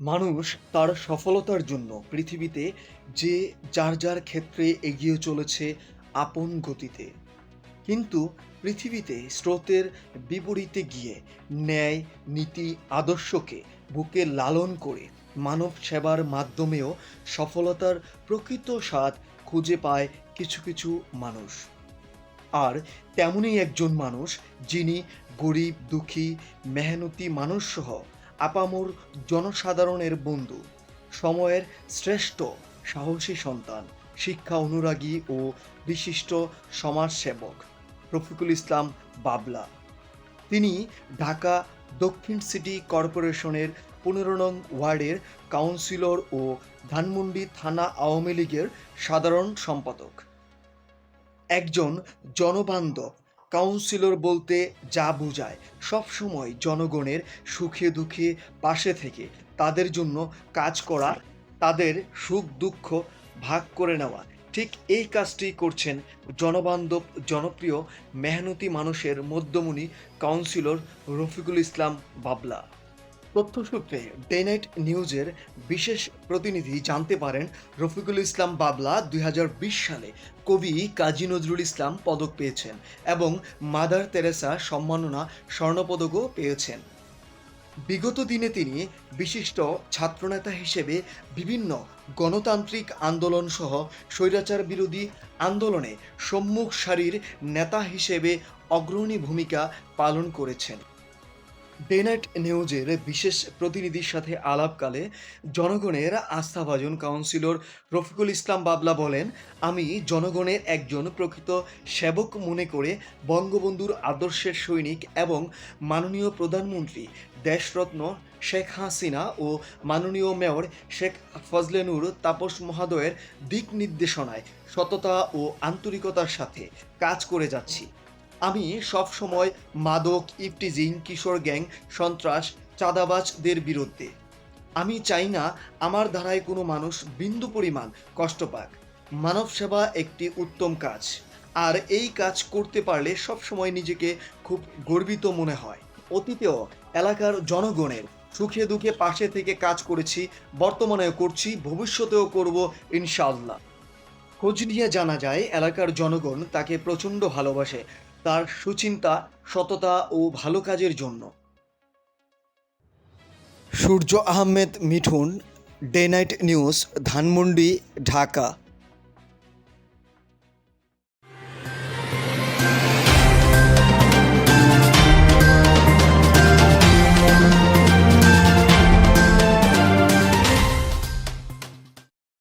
মানুষ তার সফলতার জন্য পৃথিবীতে যে যার যার ক্ষেত্রে এগিয়ে চলেছে আপন গতিতে। কিন্তু পৃথিবীতে স্রোতের বিপরীতে গিয়ে ন্যায়, নীতি, আদর্শকে বুকে লালন করে মানব সেবার মাধ্যমেও সফলতার প্রকৃত স্বাদ খুঁজে পায় কিছু কিছু মানুষ। আর তেমনই একজন মানুষ যিনি গরিব, দুঃখী, মেহনতি মানুষসহ আপামর জনসাধারণের বন্ধু। সময়ের শ্রেষ্ঠ সাহসী সন্তান, শিক্ষা অনুরাগী ও বিশিষ্ট সমাজসেবক রফিকুল ইসলাম বাবলা। তিনি ঢাকা দক্ষিণ সিটি কর্পোরেশনের পনেরো নং ওয়ার্ডের কাউন্সিলর ও ধানমন্ডি থানা আওয়ামী লীগের সাধারণ সম্পাদক। একজন জনবান্ধব কাউন্সিলর বলতে যা বোঝায় সবসময় জনগণের সুখে দুঃখে পাশে থেকে তাদের জন্য কাজ করা, তাদের সুখ দুঃখ ভাগ করে নেওয়া। ঠিক এই কাজটি করছেন জনবান্ধব, জনপ্রিয়, মেহনতি মানুষের মধ্যমণি কাউন্সিলর রফিকুল ইসলাম বাবলা। তথ্যসূত্রে ডেনাইট নিউজের বিশেষ প্রতিনিধি জানতে পারেন রফিকুল ইসলাম বাবলা দুই হাজার বিশ সালে কবি কাজী নজরুল ইসলাম পদক পেয়েছেন এবং মাদার তেরেসা সম্মাননা স্বর্ণপদকও পেয়েছেন। বিগত দিনে তিনি বিশিষ্ট ছাত্রনেতা হিসেবে বিভিন্ন গণতান্ত্রিক আন্দোলন সহ স্বৈরাচার বিরোধী আন্দোলনে সম্মুখ সারির নেতা হিসেবে অগ্রণী ভূমিকা পালন করেছেন। ডেনাইট নিউজের বিশেষ প্রতিনিধির সাথে আলাপকালে জনগণের আস্থাভাজন কাউন্সিলর রফিকুল ইসলাম বাবলা বলেন, আমি জনগণের একজন প্রকৃত সেবক মনে করে বঙ্গবন্ধুর আদর্শের সৈনিক এবং মাননীয় প্রধানমন্ত্রী দেশরত্ন শেখ হাসিনা ও মাননীয় মেয়র শেখ ফজলেনুর তাপস মহাদয়ের দিক নির্দেশনায় সততা ও আন্তরিকতার সাথে কাজ করে যাচ্ছি। আমি সব সময় মাদক ইফটিজিং কিশোর গ্যাং, সন্ত্রাস, চাঁদাবাজদের বিরুদ্ধে। আমি চাই না আমার ধারায় কোনো মানুষ বিন্দু পরিমাণ কষ্ট পাক। মানব সেবা একটি উত্তম কাজ। আর এই কাজ করতে পারলে সব সময় নিজেকে খুব গর্বিত মনে হয়। অতীতেও এলাকার জনগণের সুখে দুঃখে পাশে থেকে কাজ করেছি, বর্তমানেও করছি, ভবিষ্যতেও করব ইনশাআল্লাহ। খোঁজ নিয়ে জানা যায়, এলাকার জনগণ তাকে প্রচণ্ড ভালোবাসে। তার সুচিন্তা, সততা ও ভালো কাজের জন্য। Surya Ahmed Mithun, day night news, Dhanmondi, Dhaka.